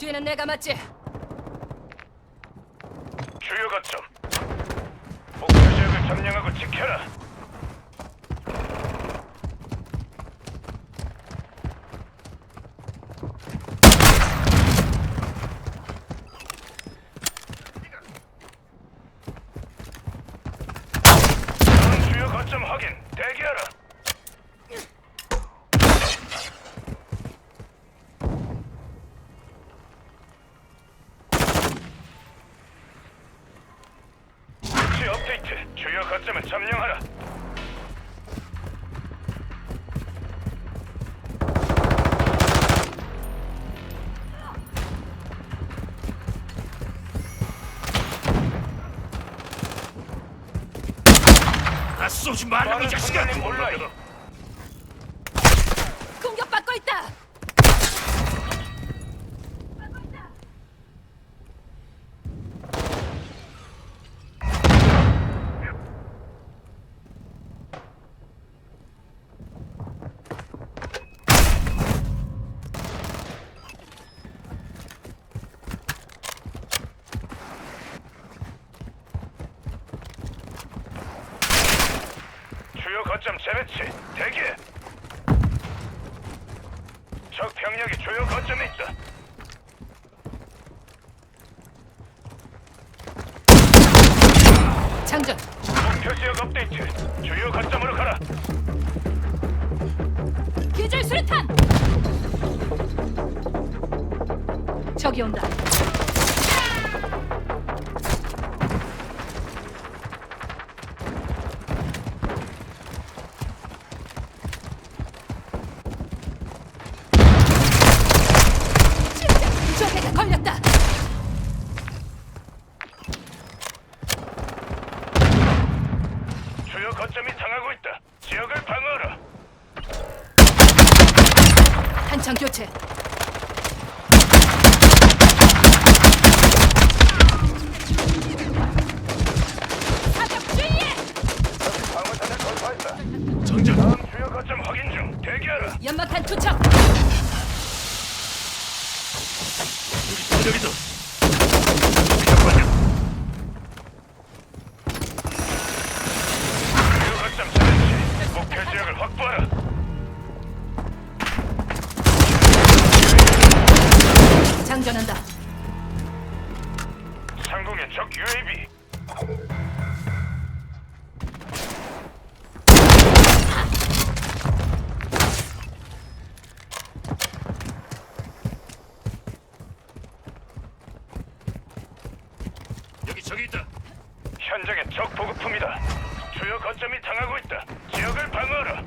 뒤는 내가 맞지. 주요 거점. 목표 지역을 점령하고 지켜라. 다음 주요 거점 확인. 대기하라. 위치 업데이트. 주요 거점을 점령하라. 아 쏘지 말라고 이 자식아! 몰라. 이공격받고 있다. 주요 거점 재배치 대기. 적 병력이 주요 거점에 있다. 장전. 목표 지역 업데이트. 주요 거점으로 가라. 기절 수류탄. 저기 온다. 적에게 걸렸다. 주요 거점이 당하고 있다. 지역을 방어하라. 한창 교체. 사격 주의해. 방어선을 돌파했다. 정전! 다음 주요 거점 확인 중. 대기하라. 연막탄 투척. 여기 재배치. 목표 지역을 확보하라. 장전한다. 상공의 적 UAV. 여기 저기 있다! 현장에 적 보급품이다. 주요 거점이 당하고 있다. 지역을 방어하라.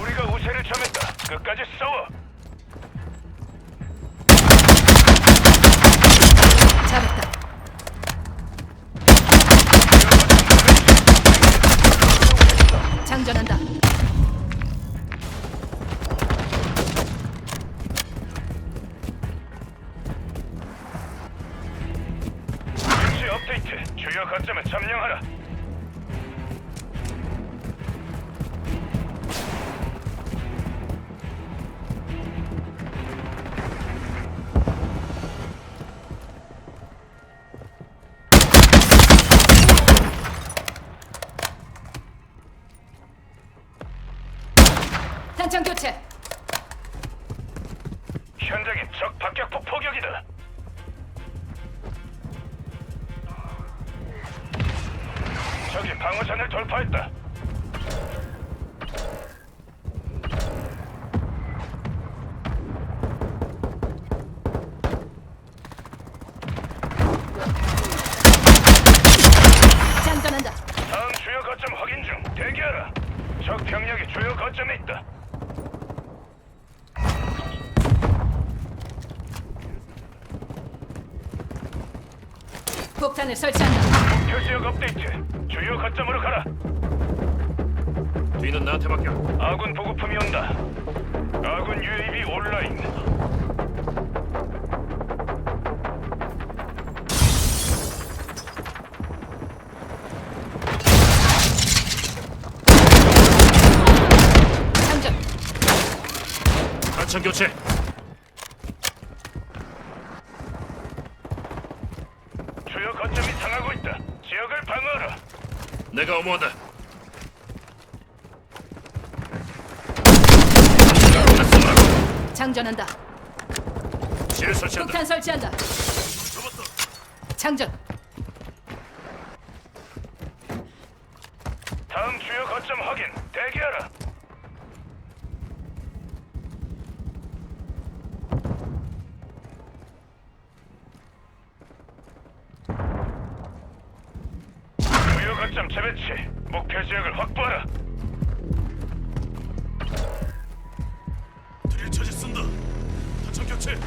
우리가 우세를 점했다. 끝까지 싸워. 업데이트. 주요 거점을 점령하라. 현장에 적 박격포 포격이다. 적이 방어선을 돌파했다. 장전한다. 다음 주요 거점 확인 중. 대기하라. 적 병력이 주요 거점에 있다. 폭탄을 설치한다. 목표 지역 업데이트. 주요 거점으로 가라. 뒤는 나한테 맡겨! 아군 보급품이 온다. 아군 UAV 온라인. 장전. 교체. 주요 거점이 상하고 있다. 지역을 방어하라. 내가 어머한다. 장전한다. 지뢰 설치한다. 폭탄 설치한다. 접었다. 장전. 다음 주요 거점 확인. 대기하라. 주요 거점 재배치. 목표 지역을 확보하라. 드릴 처지 쓴다. 탄창 교체.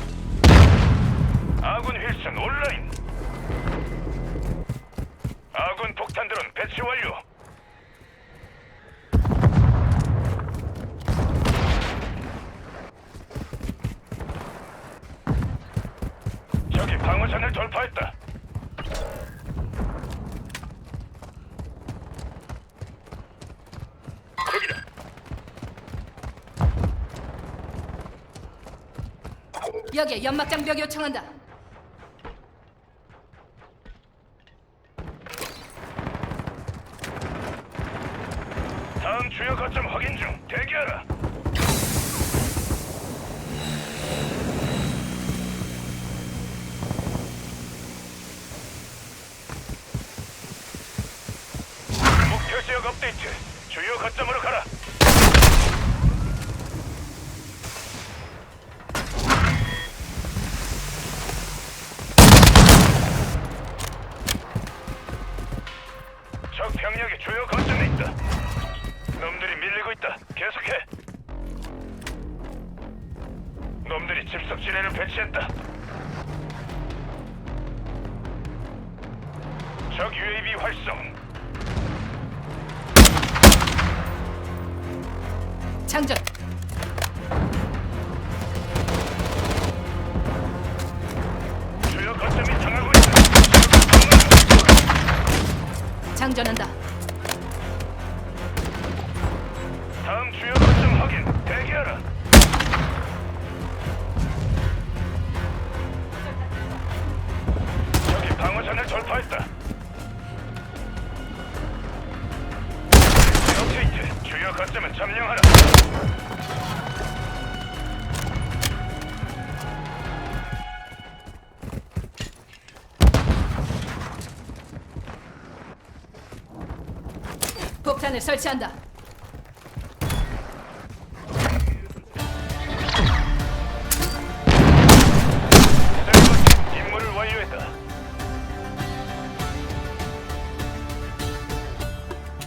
아군 힐슨 온라인. 아군 폭탄 드론 배치 완료. 저기 방어선을 돌파했다. 여기에 연막 장벽 요청한다. 다음 주요 거점 확인 지뢰를 배치했다. 적 UAV 활성. 장전. 주요 거점이 당하고 있다. 장전한다. 방어선을 돌파했다. 업데이트. 주요 거점은 점령하라. 폭탄을 설치한다.